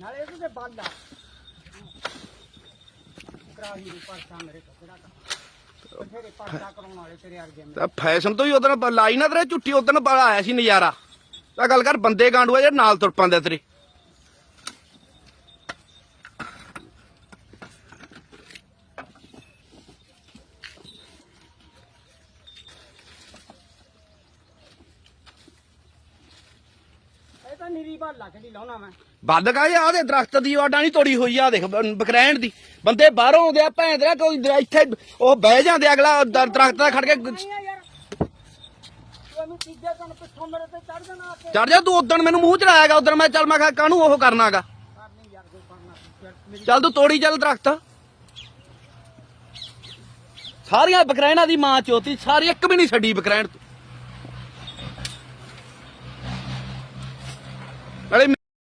ਨਾਲੇ ਇਹਦੇ ਤੇ ਬੰਦ ਆ। ਕਰਾਹੀ ਨੂੰ ਪਰਚਾ ਮੇਰੇ ਤੋਂ ਕਰ ਬਥੇਰੇ ਪਰਚਾ ਕਰਾਉਣ ਵਾਲੇ ਤੇਰੇ ਵਰਗੇ ਤਾਂ ਫੈਸ਼ਨ ਤੋਂ ਹੀ ਉਦੋਂ ਲਾਈ ਨਾ ਤੇਰੇ ਝੁੱਟੀ ਉਦੋਂ ਆਇਆ ਸੀ ਨਜ਼ਾਰਾ। ਤਾਂ ਗੱਲ ਕਰ, ਬੰਦੇ ਗਾਂਡੂ ਆ ਜਿਹੜੇ ਨਾਲ ਤੁਰ ਪੰਦੇ ਤੇਰੇ। ਨਿਰੀ ਲਾਉਣਾ ਮੈਂ? ਕਾ ਆ ਦੇ ਦਰਖਤ ਦੀ ਵਾਟਾਂ ਨਹੀਂ ਤੋੜੀ ਹੋਈ ਆ ਦੇਖ ਬ- ਬਕਰੈਣ ਦੀ। ਬੰਦੇ ਬਾਹਰੋਂ ਆਉਂਦੇ ਆ ਭੈਣ ਦੇ ਕੋਈ ਇੱਥੇ ਉਹ ਬਹਿ ਜਾਂਦੇ ਅਗਲਾ ਦਰ- ਦਰਖਤ ਦਾ ਖੜ ਕੇ ਨਹੀਂ ਆ ਯਾਰ। ਤੂੰ ਇਹਨੂੰ ਤੀਜੇ ਦਿਨ ਪਿੱਛੋਂ ਮੇਰੇ ਤੇ ਚੜ ਜਾਣਾ ਆ ਕੇ। ਚੜ ਜਾ ਤੂੰ ਉਦੋਂ ਮੈਨੂੰ ਮੂੰਹ ਚ ਲਾਇਆਗਾ ਉਦੋਂ ਮੈਂ ਚੱਲ ਮੈਂ ਕਿਹਾ ਕਾਹਨੂੰ ਉਹ ਕਰਨਾਗਾ? ਯਾਰ ਜੋ ਕਰਨਾ ਤੂੰ ਯਾਰ ਮੇਰੀ ਚੱਲ ਤੂੰ ਤੋੜੀ ਚੱਲ ਦਰਖਤ। ਸਾਰੀਆਂ ਬਕਰੈਣਾ ਦੀ ਮਾਂ ਚੋਤੀ ਸਾਰੀ ਇੱਕ ਵੀ ਨਹੀਂ ਛੱਡੀ ਬਕਰੈਣ ਤੂੰ।